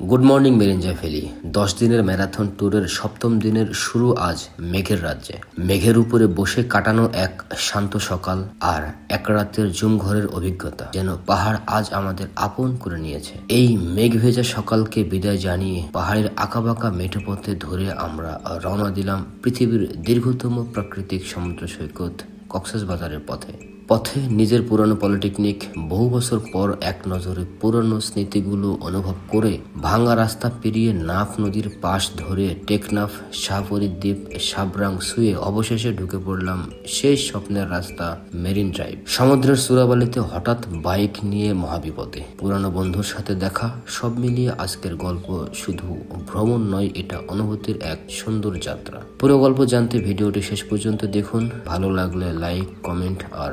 Good morning মেরিঞ্জা valley দশ দিনের marathon ট্যুরের সপ্তম দিনের শুরু আজ মেঘের রাজ্যে। মেঘের উপরে বসে কাটানো এক শান্ত সকাল আর এক রাতের জুম ঘরের অভিজ্ঞতা যেন পাহাড় আজ আমাদের আপন করে নিয়েছে। এই মেঘ ভেজা সকালকে বিদায় জানিয়ে পাহাড়ের আঁকাবাঁকা মেঠো পথে ধরে আমরা রওনা দিলাম পৃথিবীর দীর্ঘতম প্রাকৃতিক সমুদ্র সৈকত কক্সবাজারের পথে। পথে নিজের পুরনো পলিটেকনিক বহু বছর পর এক নজরে পুরনো স্মৃতিগুলো অনুভব করে ভাঙা রাস্তা পেরিয়ে নাফ নদীর পাশ ধরে টেকনাফ, শাহপরী দ্বীপ, সাবরাং শুয়ে অবশেষে ঢুকে পড়লাম সেই স্বপ্নের রাস্তা মেরিন ড্রাইভ। সমুদ্রের সুরাবালিতে হঠাৎ বাইক নিয়ে মহাবিপদে। পুরানো বন্ধুর সাথে দেখা, সব মিলিয়ে আজকের গল্প শুধু ভ্রমণ নয়, এটা অনুভূতির এক সুন্দর যাত্রা। পুরো গল্প জানতে ভিডিওটি শেষ পর্যন্ত দেখুন। ভালো লাগলে লাইক কমেন্ট আর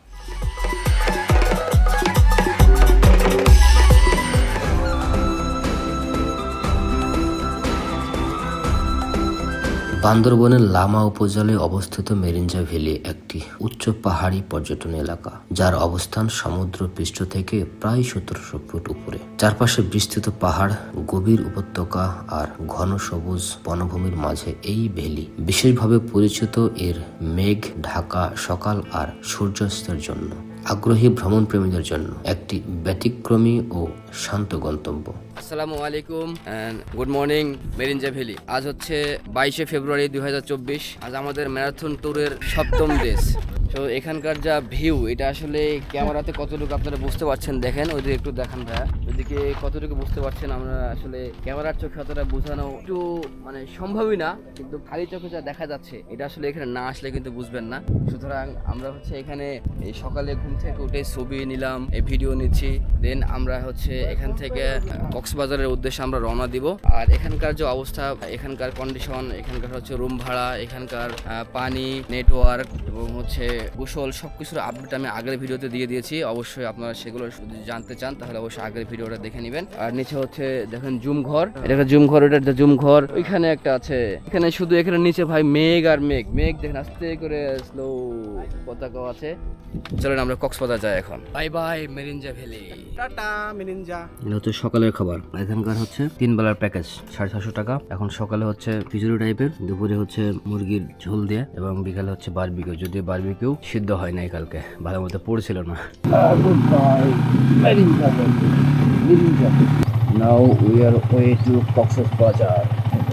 বান্দরবনের লামা উপজেলায় অবস্থিত মেরিঞ্জা ভ্যালি একটি উচ্চ পাহাড়ি পর্যটন এলাকা, যার অবস্থান সমুদ্র পৃষ্ঠ থেকে প্রায় সতেরোশো ফুট উপরে। চারপাশে বিস্তৃত পাহাড়, গভীর উপত্যকা আর ঘন সবুজ বনভূমির মাঝে এই ভ্যালি বিশেষভাবে পরিচিত এর মেঘ, ঢাকা সকাল আর সূর্যাস্তের জন্য। আগ্রহী ভ্রমণ প্রেমীদের জন্য একটি ব্যতিক্রমী ও শান্ত গন্তব্য। আসসালামু আলাইকুম গুড মর্নিং মেরিনজা ভ্যালি আজ হচ্ছে বাইশে ফেব্রুয়ারি দুই হাজার চব্বিশ। আজ আমাদের ম্যারাথন ট্যুরের সপ্তম দেশ তো এখানকার যা ভিউ এটা আসলে ক্যামেরাতে কতটুকু আপনারা বুঝতে পারছেন দেখেন ওইদিকে একটু দেখান ভাইয়া। ওইদিকে কতটুকু বুঝতে পারছেন আমরা আসলে ক্যামেরার চোখে অতটা বোঝানো একটু মানে সম্ভবই না, কিন্তু খালি চোখে যা দেখা যাচ্ছে, এটা আসলে এখানে না আসলে কিন্তু বুঝবেন না। সুতরাং আমরা হচ্ছে এখানে এই সকালে ঘুম থেকে উঠে ছবি নিলাম, এই ভিডিও নিচ্ছি দেন আমরা হচ্ছে এখান থেকে কক্সবাজারের উদ্দেশ্যে আমরা রওনা দিব। আর এখানকার যে অবস্থা, এখানকার কন্ডিশন এখানকার হচ্ছে রুম ভাড়া, এখানকার পানি নেটওয়ার্ক এবং হচ্ছে গোসল সবকিছুর আপডেট আমি আগের ভিডিওতে দিয়ে দিয়েছি। অবশ্যই আপনারা সেগুলো যদি জানতে চান তাহলে অবশ্যই আগের ভিডিওটা দেখে নেবেন। আর নিচে হচ্ছে দেখেন জুম ঘর। এটা একটা জুম ঘর এটা একটা জুম ঘর। ওইখানে একটা আছে। এখানে শুধু এখানে নিচে ভাই মেঘ আর মেঘ। মেঘ দেখেন আস্তে করে স্লো পতাকাও আছে। চলেন আমরা কক্সবাজার যাই এখন। বাই বাই মেরিনজা ভ্যালি। টাটা মিনিনজা এটা হচ্ছে সকালের খাবার। এখানকার হচ্ছে তিন বেলার প্যাকেজ সাড়ে ছশো টাকা। এখন সকালে হচ্ছে খিচুড়ি টাইপের দুপুরে হচ্ছে মুরগির ঝোল দিয়ে এবং বিকালে হচ্ছে বারবিকিউ যদি বারবিকিউ সিদ্ধ হয় নাই কালকে ভালো মতো পড়ছিল না। Now we are way to Cox's Bazar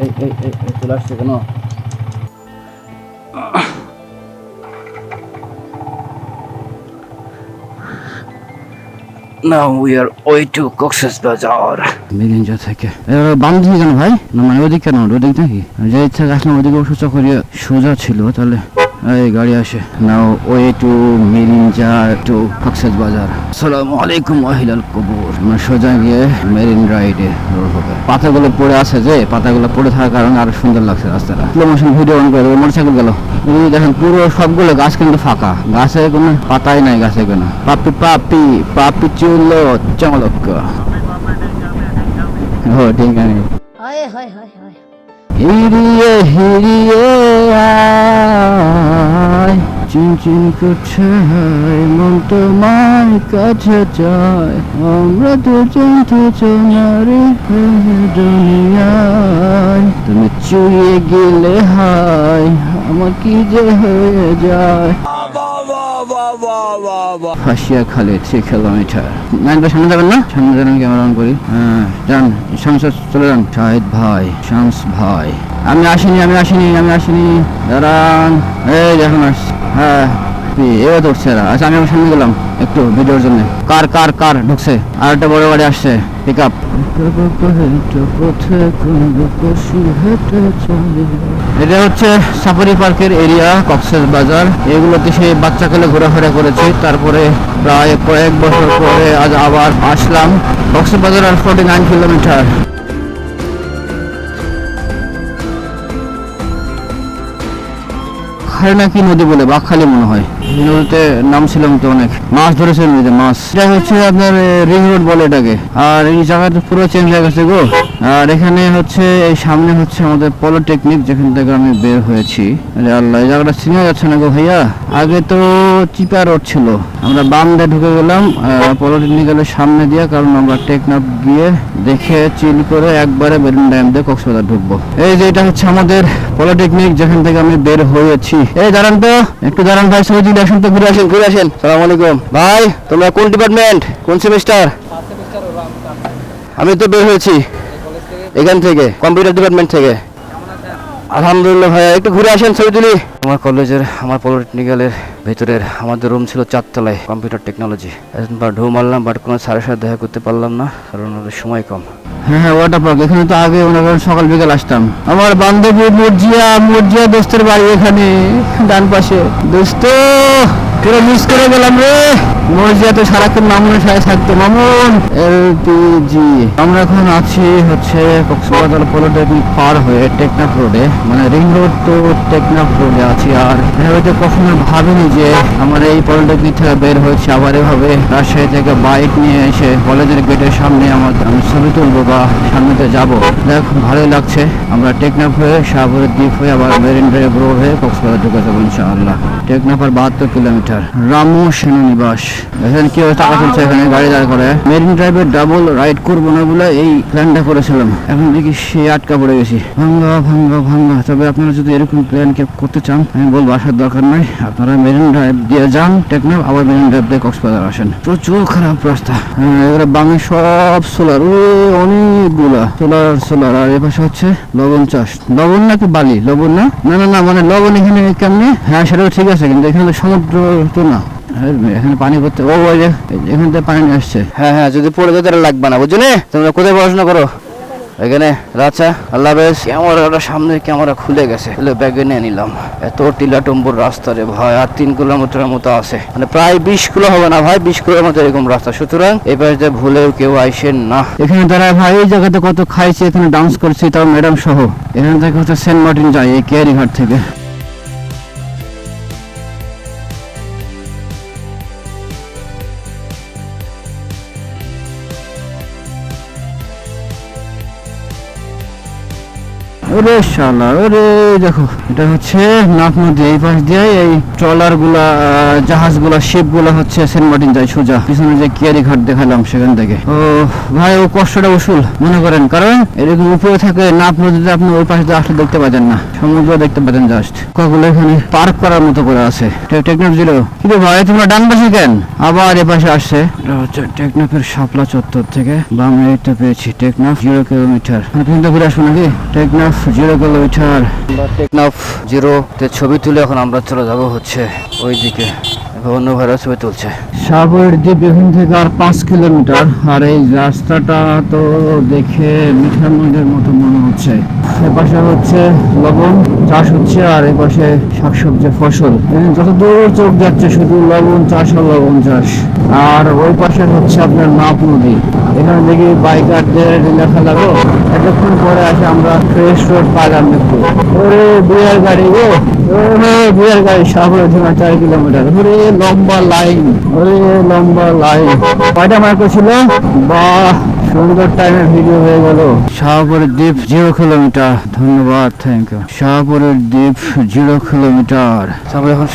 এই এই এই এই চলে আসছে কেন? Now we are way to Cox's Bazar মেরিঞ্জা থেকে। কেন ভাই? না মানে ওদিক কেন ওদিক নাকি? যে ইচ্ছা আসলাম ওদিকে অসুস্থ করিয়ে সোজা ছিল তাহলে এই গাড়ি আসে। নাও ওয়ে টু মেরিঞ্জা টু কক্সেস বাজার। আসসালামু আলাইকুম আহিলাল কবুর। আমরা সোজা গিয়ে মেরিন রাইডে হবে। পাতাগুলো পড়ে আছে যে, পাতাগুলো পড়ে থাকার কারণে আরও সুন্দর লাগছে রাস্তাটা। স্লো মোশন ভিডিও অন করে মোটরসাইকেল গেল। দেখেন, পুরো সবগুলো গাছ কিন্তু ফাঁকা। গাছে কোনো পাতাই নাই, গাছে কোনো। পাপি পাপি পাপি চুলো চমলক ও ঠিক আছে। হায় হায় হায় হায়। হিরিয়ে হিরিয়ে আয়। চিনচিন করছে মন তোমার কাছে চায়। আমরা দুজন দুজনারে দুনিয়ায়। তুমি চুয়ে গেলে হায়, আমার কি যে হয়ে যায়? হাসিয়া খালেদ থ্রি কিলোমিটার। নাইন ভাই সামনে যাবেন না? সামনে যাবেন ক্যামেরা অন করি। হ্যাঁ যান সংসদ চলে যান। শাহিদ ভাই, শামস ভাই। আমি আসিনি আমি আসিনি আমি আসিনি। দাঁড়ান। এই দেখুন আসছি। হ্যাঁ। এবার ধরছে এরা আচ্ছা আমি আমার সামনে গেলাম একটু ভিডিওর জন্য। কার কার কার ঢুকছে? আর একটা বড় গাড়ি আসছে পিক আপ এটা হচ্ছে সাফারি পার্কের এরিয়া কক্সেস বাজার। এগুলোতে সে বাচ্চাকালে ঘোরাফেরা করেছি। তারপরে প্রায় কয়েক বছর পরে আজ আবার আসলাম। কক্সেস বাজার আর ফোর্টি নাইন কিলোমিটার খারে নাকি নদী বলে? বাঘখালি মনে হয়। নদীতে নামছিলাম তো অনেক? মাছ ধরেছে নদীতে, মাছ। এটা হচ্ছে আপনার রিং রোড বলে এটাকে। আর এই জায়গাটা পুরো চেঞ্জ হয়ে গেছে গো। আর এখানে হচ্ছে এই সামনে হচ্ছে আমাদের পলিটেকনিক যেখান থেকে আমি বের হয়েছি। আরে আল্লাহ এই জায়গাটা চিনে যাচ্ছে না গো ভাইয়া। আগে তো চিপা রোড ছিল। আমরা বাম দিয়ে ঢুকে গেলাম পলিটেকনিক্যালের সামনে দিয়ে কারণ আমরা টেকনাফ গিয়ে দেখে চিল করে একবারে বেরুন ড্যাম দিয়ে কক্সবাজার ঢুকবো। এই যে এটা হচ্ছে আমাদের পলিটেকনিক যেখান থেকে আমি বের হয়েছি। এই দাঁড়ান তো একটু দাঁড়ান ভাই সৌদি আসেন তো ঘুরে আসেন ঘুরে আসেন। সালাম আলাইকুম। ভাই তোমরা কোন ডিপার্টমেন্ট? কোন সেমিস্টার? আমি তো বের হয়েছি। এখান থেকে কম্পিউটার ডিপার্টমেন্ট থেকে। আলহামদুলিল্লাহ ভাইয়া একটু ঘুরে আসেন ছবি তুলি। আমার কলেজের আমার পলিটেকনিক্যালের ভেতরের আমাদের রুম ছিল চারতলায় কম্পিউটার টেকনোলজি একবার ঢু মারলাম বাট কোনো স্যারের সাথে দেখা করতে পারলাম না কারণ ওদের সময় কম। হ্যাঁ হ্যাঁ ওয়াটার পার্ক এখানে তো আগে মনে করেন সকাল বিকেল আসতাম। আমার বান্ধবী মুরজিয়া মুরজিয়া দোস্তের বাড়ি এখানে ডান পাশে। দোস্ত! পুরো মিস করে গেলাম রে। তো সারাক্ষণ মামুনের সাথে থাকতো। মামুন! এলপিজি আমরা এখন আছি হচ্ছে কক্সবাজার পলিটেকনিক পার হয়ে টেকনাফ রোডে মানে রিং রোড তো টেকনাফ রোডে আছি। আর এভাবে কখনো ভাবিনি যে আমার এই পলিটেকনিক থেকে বের হয়েছে। আবার এভাবে রাজশাহী থেকে বাইক নিয়ে এসে কলেজের গেটের সামনে আমার আমি ছবি তুলবো বা সামনেতে যাব। দেখ, ভালোই লাগছে। আমরা টেকনাফ হয়ে, শাহপুরের দ্বীপ হয়ে, আবার মেরিন ড্রাইভ রোড হয়ে কক্সবাজার ঢুকে যাব ইনশাআল্লাহ। টেকনাফ আর বাহাত্তর কিলোমিটার। রামু সেনানিবাস। এখানে কি টাকা চলছে এখানে গাড়ি দাঁড় করে। মেরিন ড্রাইভের ডাবল রাইড করব না বলে এই প্ল্যানটা করেছিলাম। এখন দেখি সে আটকা পড়ে গেছি। ভাঙ্গা ভাঙ্গা ভাঙ্গা। তবে আপনারা যদি এরকম প্ল্যান কেউ করতে চান আমি বলব আসার দরকার নাই। আপনারা মেরিন ড্রাইভ দিয়ে যান টেকনাফ আবার মেরিন ড্রাইভ দিয়ে কক্সবাজার আসেন। প্রচুর খারাপ রাস্তা। হ্যাঁ, এবারে বাঙে সব সোলার ও অনেকগুলা সোলার সোলার আর এ পাশে হচ্ছে লবণ চাষ। লবণ নাকি বালি? লবণ না? না না না মানে লবণ এখানে কেমনি? হ্যাঁ সেটাও ঠিক আছে কিন্তু এখানে সমুদ্র তো না। এখানে পানি করতে ও ওই যে এখান থেকে পানি আসছে। হ্যাঁ হ্যাঁ যদি পড়ে যেতে লাগবে না বুঝছ নে? তোমরা কোথায় পড়াশোনা করো? এখানে রাজা আল্লাহ বেশ ক্যামেরাটা সামনে ক্যামেরা খুলে গেছে। খুলে ব্যাগে নিয়ে নিলাম। এত টিলাটম্বুর রাস্তা রে ভাই আর তিন কিলোমিটারের মতো আছে। মানে প্রায় বিশ কিলো হবে না ভাই বিশ কিলোর মতো এরকম রাস্তা। সুতরাং এই পাশে ভুলেও কেউ আইসেন না। এখানে দাঁড়ায় ভাই এই জায়গাতে কত খাইছে এখানে ডান্স করছি তাও ম্যাডাম সহ। এখান থেকে হচ্ছে সেন্ট মার্টিন যায় এই কেয়ারি ঘাট থেকে। ওরে শালা, ওরে, দেখো, এটা হচ্ছে নাফ নদী এই পাশ দিয়ে এই ট্রলারগুলা জাহাজগুলা শিপগুলা হচ্ছে সেন্ট মার্টিন যায় সোজা। পিছনে যে কিয়ারি ঘাট দেখালাম সেখান থেকে। ও, ভাই, ও কষ্টটা উসুল, মনে করেন, কারণ এরকম উপরে থাকে নাফ নদীতে আপনি ওই পাশে দিয়ে আসলে দেখতে পাবেন না। সমুদ্র দেখতে পাবেন জাস্ট কগুলো এখানে পার্ক করার মতো করে আছে। টেকনাফ ছিল কিন্তু ভাই, তোমরা ডান পাশে কেন? আবার এ পাশে আসছে। এটা হচ্ছে টেকনাফের শাপলা চত্বর থেকে বামে এটা পেয়েছি টেকনাফ জিরো কিলোমিটার তুমি তো ঘুরে আসব নাকি? টেকনাফ জিরো কিলোমিটার জিরো তে ছবি তুলে এখন আমরা চলে যাব হচ্ছে ওইদিকে। এখন অন্য ভাইরা ছবি তুলছে। সাগর দ্বীপ এখান থেকে আর পাঁচ কিলোমিটার। আর এই রাস্তাটা তো দেখে মিঠামন্ডের মতো মনে হচ্ছে। এপাশে হচ্ছে লবণ চাষ হচ্ছে আর এপাশে শাকসবজি ফসল। যত দূর চোখ যাচ্ছে শুধু লবণ চাষ আর লবণ চাষ। আর ওই পাশে হচ্ছে আপনার নাপ নদী। এখানে দেখি বাইকারদের লেখা লাগো এতক্ষণ পরে আসে আমরা ফ্রেশ রোড পাইলাম একটু ওরে বিয়ার গাড়ি গো। চার কিলোমিটার। লম্বা লাইন লম্বা লাইন। টাইমের ভিডিও হয়ে শাহপুরের দ্বীপ জিরো কিলোমিটার ধন্যবাদ ইউ দ্বীপ জিরো কিলোমিটার তারপরে এখন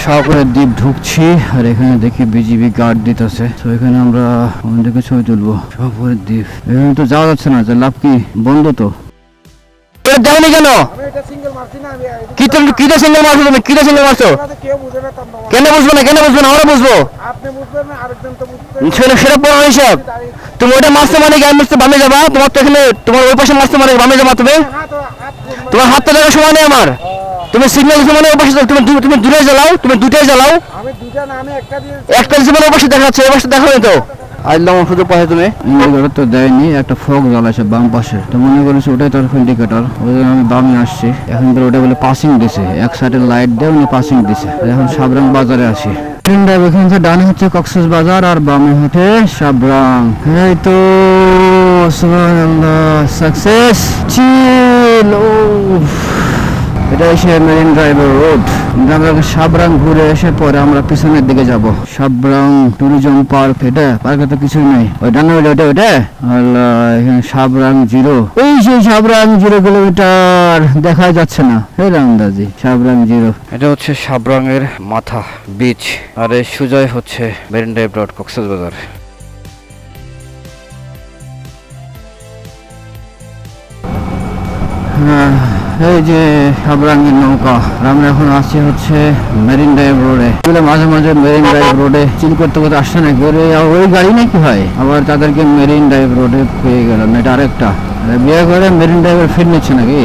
দ্বীপ ঢুকছি, আর এখানে দেখি বিজিবি গার্ড দিতেছে। তো এখানে আমরা ওখান ছবি তুলবো। শাহপুরের দ্বীপ। এখানে তো যাওয়া যাচ্ছে না যে লাভ কি? বন্ধ তো। যাওনি কেন? কিটা সিঙ্গেল মারছো তুমি? কিটা সিঙ্গেল মারছো? তার কেন বুঝব না? কেন বুঝব না? আমরা বুঝব। সেটা সেটা পড়ো হিসাব তুমি ওটা মারতে মানে জ্ঞান মারতে বামে যাবা। তোমার তো এখানে তোমার ওই পাশে মারতে মানে বামে যাবা তুমি। হাত হাত তোমার হাতটা দেখার সময় নেই আমার। তুমি সিগন্যাল দিতে মানে ওই পাশে তুমি তুমি দূরে জ্বালাও। তুমি দুটাই জ্বালাও। আমি দুটা না আমি একটা দিতে মানে ওই পাশে দেখাচ্ছে ওই পাশে দেখাবে তো। আইলাম শুধু পাশে তুমি? তো দেয়নি, একটা ফোক জ্বালাছে বাম পাশে। তো মনে করেছি ওটাই তোর ওই জন্য আমি বামে আসছি। এখন তো ওটা বলে পাসিং দিছে, এক সাইডে লাইট দিয়ে উনি পাসিং দিছে। এখন সাবরাং বাজারে আসি। ট্রেন হচ্ছে কক্সেস বাজার আর বামে হচ্ছে সাবরাং এই তো, সুবহানাল্লাহ সাকসেস চিল এটা এসে মেরিন ড্রাইভের রোড আমরা সাবরাং ঘুরে এসে পরে আমরা পিছনের দিকে যাব। সাবরাং ট্যুরিজম পার্ক এটা পার্কে তো কিছুই নেই। ওইটা না ওইটা ওইটা ওইটা? এখানে সাবরাং জিরো। এই সেই সাবরাং জিরো কিলোমিটার দেখা যাচ্ছে না। হে রামদাজি সাবরাং জিরো। এটা হচ্ছে সাবরাং এর মাথা বিচ আর এই সুজয় হচ্ছে মেরিন ড্রাইভ রোড কক্সবাজার। হ্যাঁ, এই যে হাবরাঙ্গের নৌকা, আমরা এখন আছি হচ্ছে মেরিন ড্রাইভ রোডে মাঝে মাঝে মেরিন ড্রাইভ রোডে চিল করতে করতে আসছে না ঘুরে ওই গাড়ি নাকি হয়? আবার তাদেরকে মেরিন ড্রাইভ রোডে পেয়ে গেলাম। এটা আরেকটা। বিয়ে করে মেরিন ড্রাইভের ফিট নিচ্ছে নাকি?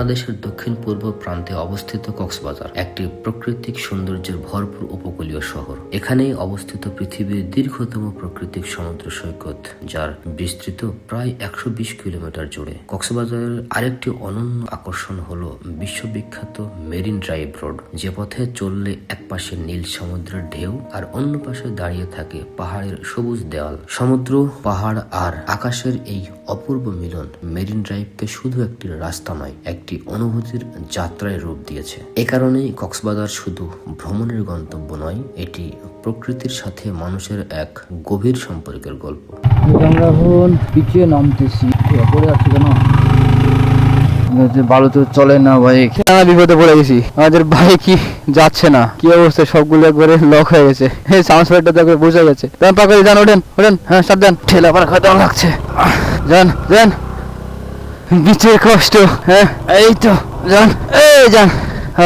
বাংলাদেশের দক্ষিণ পূর্ব প্রান্তে অবস্থিত কক্সবাজার, একটি প্রাকৃতিক সৌন্দর্যের ভরপুর উপকূলীয় শহর। এখানেই অবস্থিত পৃথিবীর দীর্ঘতম প্রাকৃতিক সমুদ্র সৈকত, যার বিস্তৃত প্রায় একশো বিশ কিলোমিটার জুড়ে। কক্সবাজারের আরেকটি অনন্য আকর্ষণ হল বিশ্ববিখ্যাত মেরিন ড্রাইভ রোড, যে পথে চললে এক পাশে নীল সমুদ্রের ঢেউ আর অন্য পাশে দাঁড়িয়ে থাকে পাহাড়ের সবুজ দেওয়াল সমুদ্র, পাহাড় আর আকাশের এই অপূর্ব মিলন মেরিন ড্রাইভকে শুধু একটি রাস্তা নয়, একটি অনুভূতির যাত্রায় রূপ দিয়েছে। এ কারণেই কক্সবাজার শুধু ভ্রমণের গন্তব্য নয় এটি প্রকৃতির সাথে মানুষের এক গভীর সম্পর্কের গল্প। আমরা এখন পিছিয়ে নামতেছি কেন? তো চলে না বাইক আমরা বিপদে পড়ে গেছি। আমাদের বাইক কি যাচ্ছে না? কি অবস্থা? সবগুলো একবারে লক হয়ে গেছে। এই তো একবার গেছে। যান ওঠেন ওঠেন হ্যাঁ সাত দেন ঠেলা পার খাওয়া দাওয়া লাগছে। যান যান। বিচের কষ্ট হ্যাঁ? এই তো যান এই যান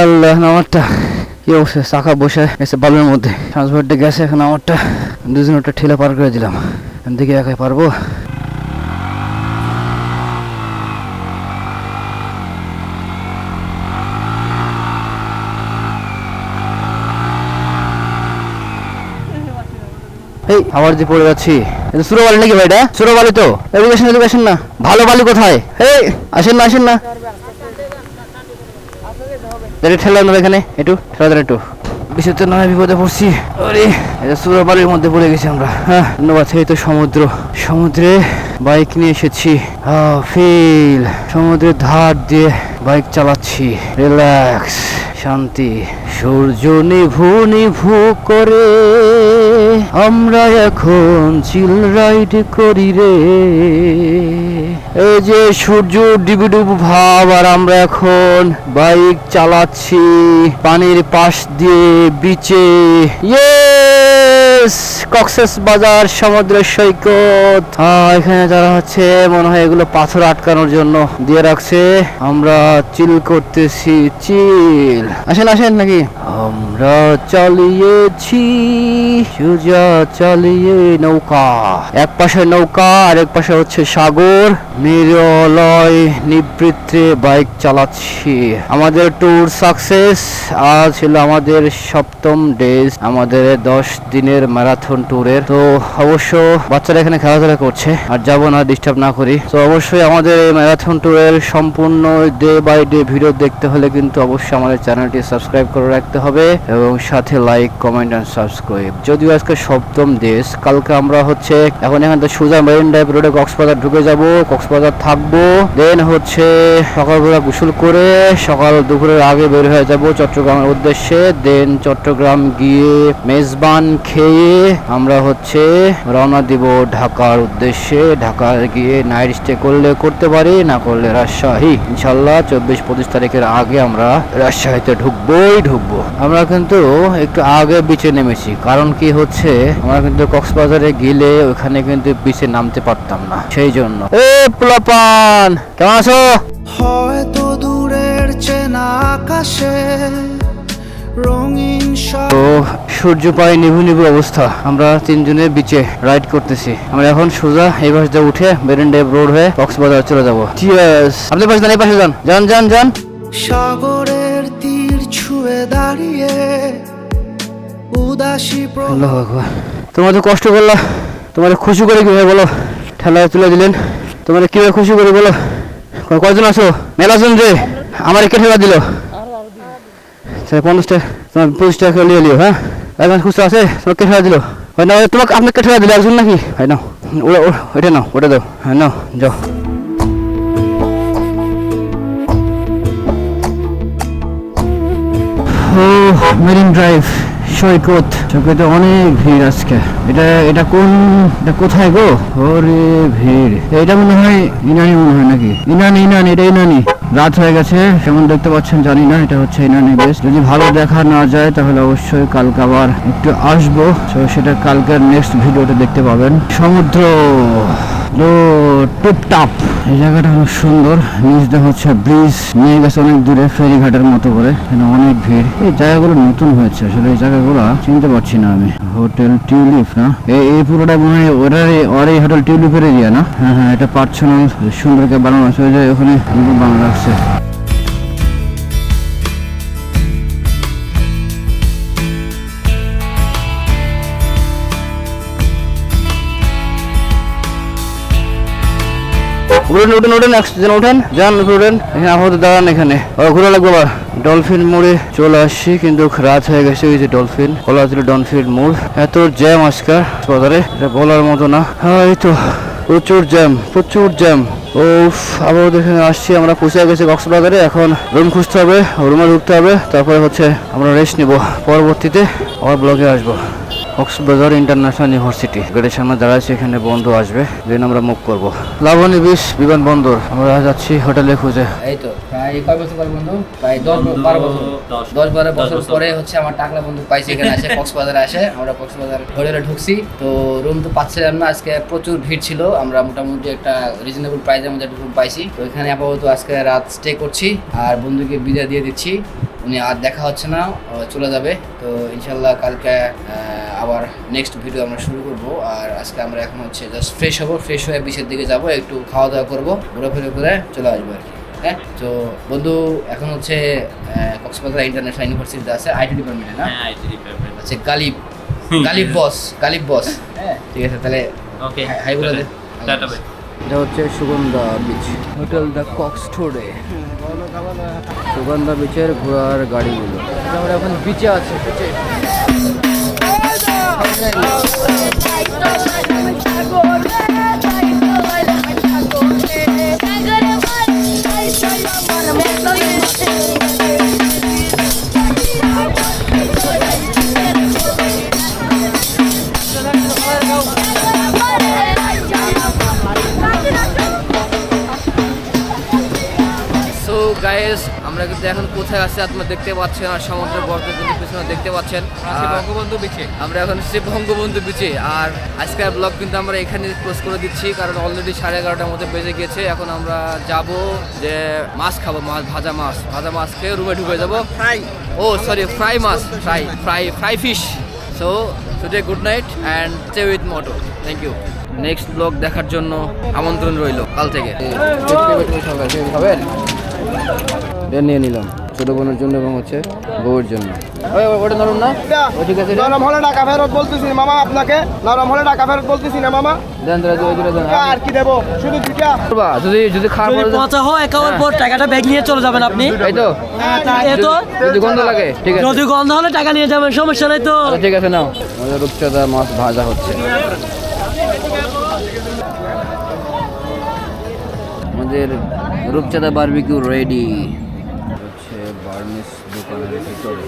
আল্লাহ, আমারটা। কি অবস্থা? চাকা বসে গেছে বালুর মধ্যে। ট্রান্সপোর্টে গেছে এখন আমারটা। দুজন ওটা ঠেলে পার করে দিলাম। থেকে একাই পারব। এই, আবার যে পড়ে যাচ্ছি। এটা সুরো বালি নাকি ভাই এটা সুরো বালি তো? এদিকে আসেন না? ভালো বালি কোথায়? এই, আসেন না আসেন না। এটা ঠেলা না এখানে, একটু, ঠেলা দেন একটু। বিশেষ তো বিপদে পড়ছি। মধ্যে পড়ে গেছি আমরা। হ্যাঁ ধন্যবাদ তো সমুদ্র। সমুদ্রে বাইক নিয়ে এসেছি। ফিল। সমুদ্রের ধার দিয়ে বাইক চালাচ্ছি। রিল্যাক্স, শান্তি। সূর্য নিভু নিভু করে। আমরা এখন চিল রাইড করি রে। এই যে সূর্য ডিবিডুব ভাব আর আমরা এখন বাইক চালাচ্ছি, পানির পাশ দিয়ে বিচে ইয়েস কক্সেস বাজার সমুদ্র সৈকত। এখানে যারা হচ্ছে, মনে হয় এগুলো পাথর আটকানোর জন্য দিয়ে রাখছে। আমরা চিল করতেছি চিল আসেন আসেন নাকি? আমরা চালিয়েছি, সুজা চালিয়ে নৌকা। এক পাশে নৌকা আর এক পাশে হচ্ছে সাগর। নিরলয় নিবৃত্তে বাইক চালাচ্ছি। আমাদের ট্যুর সাকসেস আজ ছিল আমাদের সপ্তম ডেজ আমাদের দশ দিনের ম্যারাথন ট্যুরের তো অবশ্য বাচ্চারা এখানে খেলাধুলা করছে, আর যাব না ডিস্টার্ব না করি। তো অবশ্যই আমাদের এই ম্যারাথন ট্যুরের সম্পূর্ণ ডে বাই ডে ভিডিও দেখতে হলে কিন্তু অবশ্যই আমাদের চ্যানেলটি সাবস্ক্রাইব করে রাখতে হবে এবং সাথে লাইক কমেন্ট অ্যান্ড সাবস্ক্রাইব যদিও আজকে সপ্তম দেশ, কালকে আমরা হচ্ছে, এখন এখান থেকে সুজা মেরিন ড্রাইভ রোডে কক্সবাজার ঢুকে যাব, কক্সবাজার থাকব দেন হচ্ছে সকালবেলা গোসল করে সকাল দুপুরের আগে বের হয়ে যাব চট্টগ্রামের উদ্দেশ্যে দেন চট্টগ্রাম গিয়ে মেজবান খেয়ে আমরা হচ্ছে রওনা দিব ঢাকার উদ্দেশ্যে। ঢাকা গিয়ে নাইট স্টে করলে করতে পারি, না করলে রাজশাহী। ইনশাল্লাহ চব্বিশ পঁচিশ তারিখের আগে আমরা রাজশাহীতে ঢুকবোই, ঢুকবো। আমরা কিন্তু একটু আগে বিচে নেমেছি। কারণ কি হচ্ছে, আমরা কিন্তু কক্সবাজারে গেলে ওখানে কিন্তু বিচে নামতে পারতাম না। সেই জন্য। এ কেমন আছো? হয়তো দূরের চেনা আকাশে রঙিন তো সূর্য পায়ে নিভু নিভু অবস্থা। আমরা তিনজনে বিচে রাইড করতেছি। আমরা এখন সোজা এই পাশ দিয়ে উঠে মেরিন ড্রাইভ রোড হয়ে কক্সবাজার চলে যাব। আপনি পাশে যান এই পাশে যান। যান যান যান। সাগরের তীর ছুঁয়ে দাঁড়িয়ে উদাসী আল্লাহ তোমাদের কষ্ট করলা। তোমাদের খুশি করে কীভাবে বলো? ঠেলায় তুলে দিলেন। তোমাদের কীভাবে খুশি করে বলো? কয়জন আছো? মেলাজন যে আমার কে ঠেলা দিল? পঞ্চাশ টাকা, তোমার পঁচিশ টাকা নিয়ে নিও হ্যাঁ? এখন খুচরা আছে, তোমাকে কেটে দিল। হয় না তোমাকে আপনাকে কেটে দিল, একজন নাকি? হয় না ওটা ওটা নাও ওটা দাও হ্যাঁ নাও, যাও। Marine drive. সৈকত। সৈকতে অনেক ভিড় আজকে। এটা এটা কোন, এটা কোথায় গো? ওরে ভিড়। এটা মনে হয় ইনানি মনে হয় নাকি? ইনানি ইনানি, এটা ইনানি। রাত হয়ে গেছে, কেমন দেখতে পাচ্ছেন জানি না, এটা হচ্ছে ইনানি বেশ। যদি ভালো দেখা না যায়, তাহলে অবশ্যই কালকে আবার একটু আসব। তো সেটা কালকের নেক্সট ভিডিওতে দেখতে পাবেন। সমুদ্র! তো টুপটাপ এই জায়গাটা অনেক সুন্দর, নিচটা হচ্ছে ব্রিজ নিয়ে গেছে অনেক দূরে, ফেরিঘাটের মতো করে, এখানে অনেক ভিড়। এই জায়গাগুলো নতুন হয়েছে, আসলে এই জায়গাগুলো চিনতে পারছি না আমি। হোটেল টিউলিপ, না? এই পুরোটা মনে হয় ওরারই ওর এই হোটেল টিউলিপের এরিয়া না? হ্যাঁ হ্যাঁ এটা পার্সোনাল সুন্দরকে বানানো আছে ওই যে ওখানে বানানো রাখছে উঠেন উঠেন উঠেন যেন উঠেন। যান উঠেন এখানে আপাতত দাঁড়ান এখানে। ঘুরে লাগবে আবার। ডলফিন মোড়ে চলে আসছি, কিন্তু রাত হয়ে গেছে ওই যে ডলফিন বলা হচ্ছিল ডলফিন মোড়। এত জ্যাম আজকাল বাজারে। এটা বলার মতো না। হ্যাঁ এই তো। প্রচুর জ্যাম প্রচুর জ্যাম ও আবার এখানে আসছি। আমরা পৌঁছে গেছি কক্সবাজারে। এখন রুম খুঁজতে হবে রুমে ঢুকতে হবে। তারপরে হচ্ছে আমরা রেস্ট নিব। পরবর্তীতে আবার ব্লগে আসব। Cox's Bazar international university. গেটের সামনে দাঁড়াচ্ছি এখানে বন্ধু আসবে। দেন আমরা মুভ করব। লাবণী বিশ বিমানবন্দর আমরা যাচ্ছি হোটেলে খুঁজে। এই তো প্রায় কয় বছর পর বন্ধু? প্রায় দশ বারো বছর। দশ বারো বছর পরে হচ্ছে আমার টাকলা বন্ধু পাইছি এখানে আসে কক্সবাজারে আসে। আমরা কক্সবাজার হোটেলে ঢুকছি। তো রুম তো পাচ্ছিলাম না আজকে প্রচুর ভিড় ছিল। আমরা মোটামুটি একটা রিজনেবল প্রাইসের মধ্যে একটা রুম পাইছি। তো এখানে আপাতত আজকে রাত স্টে করছি। আর বন্ধুকে বিদায় দিয়ে দিচ্ছি। উনি আর দেখা হচ্ছে না চলে যাবে। তো ইনশাল্লাহ কালকে আবার নেক্সট ভিডিও আমরা শুরু করব। আর আজকে আমরা এখন হচ্ছে জাস্ট ফ্রেশ হব ফ্রেশ হয়ে বিচের দিকে যাব একটু খাওয়া দাওয়া করব ঘোরাফেরা করে চলে আসব আর কি হ্যাঁ? তো বন্ধু এখন হচ্ছে কক্সবাজার ইন্টারন্যাশনাল ইউনিভার্সিটিতে আছে আইটি ডিপার্টমেন্টে না? হ্যাঁ আইটি ডিপার্টমেন্ট আচ্ছা গালিব গালিব বস গালিব বস হ্যাঁ। ঠিক আছে তাহলে ওকে হাই- হাই বলে দে। এটা হচ্ছে Sugandha beach hotel the Cox টোরে Sugandha বিচের ঘোড়ার গাড়িগুলো। আমরা এখন বিচে আছি বিচে আমরা কিন্তু এখন কোথায় আছি আপনারা দেখতে পাচ্ছেন আর সমুদ্র গর্ত কিন্তু পিছনে দেখতে পাচ্ছেন বঙ্গবন্ধু বিচে আমরা এখন সে বঙ্গবন্ধু বিচে আর আজকের ব্লগ কিন্তু আমরা এখানে ক্লোজ করে দিচ্ছি কারণ অলরেডি সাড়ে এগারোটার মধ্যে বেজে গেছে এখন আমরা যাব যে মাছ খাব মাছ ভাজা মাছ ভাজা মাছ খেয়ে রুমে ঢুকে যাব ফ্রাই ও sorry fry much fry fry fry fish so today good night and stay with Moto thank you next blog দেখার জন্য আমন্ত্রণ রইল কাল থেকে খাবেন এটা নিয়ে নিলাম ছোট বোনের জন্য এবং হচ্ছে বউয়ের জন্য। ওটা নরম না। ও ঠিক আছে নরম হলে টাকা ফেরত বলতেছি মামা আপনাকে নরম হলে টাকা ফেরত বলতেছি না মামা। দেন তোরা দুই দুটো দেন। আর কি দেবো? শুধু দুইটা। যদি যদি খারাপ যদি পচা হয় একাউন্ট পর টাকাটা ব্যাগ নিয়ে চলে যাবেন আপনি। এই তো। এ তো। যদি গন্ধ লাগে ঠিক আছে। যদি গন্ধ হলে টাকা নিয়ে যাবেন সমস্যা নেই তো। আচ্ছা, ঠিক আছে নাও। আমাদের রূপচাঁদা মাছ ভাজা হচ্ছে। আমাদের রূপচাঁদা বারবিকিউ রেডি। হচ্ছে বার্নিস দোকানের ভিতরে।